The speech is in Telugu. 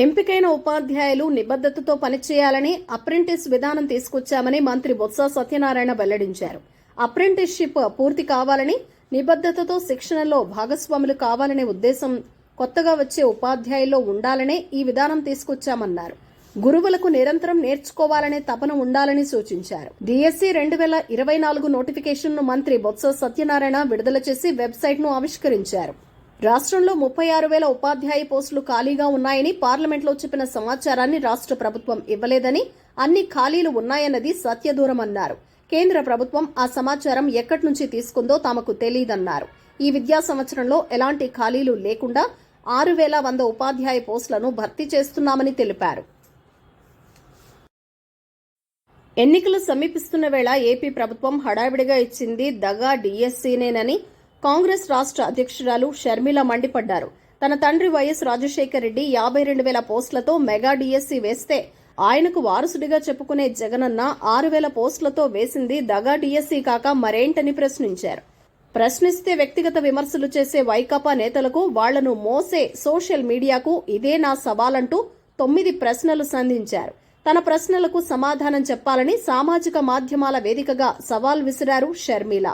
ఎంపికైన ఉపాధ్యాయులు నిబద్ధతతో పనిచేయాలని అప్రెంటిస్ విధానం తీసుకొచ్చామని మంత్రి బొత్స సత్యనారాయణ వెల్లడించారు. అప్రెంటిస్షిప్ పూర్తి కావాలని నిబద్ధతతో శిక్షణలో భాగస్వాములు కావాలనే ఉద్దేశం కొత్తగా వచ్చే ఉపాధ్యాయుల్లో ఉండాలనే ఈ విధానం తీసుకొచ్చామన్నారు. గురువులకు నిరంతరం నేర్చుకోవాలనే తపన ఉండాలని సూచించారు. డిఎస్సి రెండు వేల ఇరవై నాలుగు నోటిఫికేషన్ను మంత్రి బొత్స సత్యనారాయణ విడుదల చేసి వెబ్సైట్ను ఆవిష్కరించారు. రాష్ట్రంలో ముప్పై ఆరు వేల ఉపాధ్యాయ పోస్టులు ఖాళీగా ఉన్నాయని పార్లమెంట్లో చెప్పిన సమాచారాన్ని రాష్ట్ర ప్రభుత్వం ఇవ్వలేదని అన్ని ఖాళీలు ఉన్నాయన్నది సత్యదూరం అన్నారు. కేంద్ర ప్రభుత్వం ఆ సమాచారం ఎక్కడి నుంచి తీసుకుందో తమకు తెలియదన్నారు. ఈ విద్యా సంవత్సరంలో ఎలాంటి ఖాళీలు లేకుండా ఆరు వేల వంద ఉపాధ్యాయ పోస్టులను భర్తీ చేస్తున్నామని తెలిపారు. ఎన్నికలు సమీపిస్తున్న వేళ ఏపీ ప్రభుత్వం హడావిడిగా ఇచ్చింది దగా డిఎస్సీనేనని కాంగ్రెస్ రాష్ట్ర అధ్యక్షురాలు షర్మిల మండిపడ్డారు. తన తండ్రి వైఎస్ రాజశేఖర్ రెడ్డి యాభై రెండు వేల పోస్టులతో మెగా డిఎస్సి వేస్తే ఆయనకు వారసుడిగా చెప్పుకునే జగనన్న ఆరు వేల పోస్టులతో వేసింది దగా డిఎస్సి కాక మరేంటని ప్రశ్నించారు. ప్రశ్నిస్తే వ్యక్తిగత విమర్శలు చేసే వైకాపా నేతలకు వాళ్ళను మోసే సోషల్ మీడియాకు ఇదే నా సవాలంటూ తొమ్మిది ప్రశ్నలు సంధించారు. తన ప్రశ్నలకు సమాధానం చెప్పాలని సామాజిక మాధ్యమాల వేదికగా సవాల్ విసిరారు షర్మిల.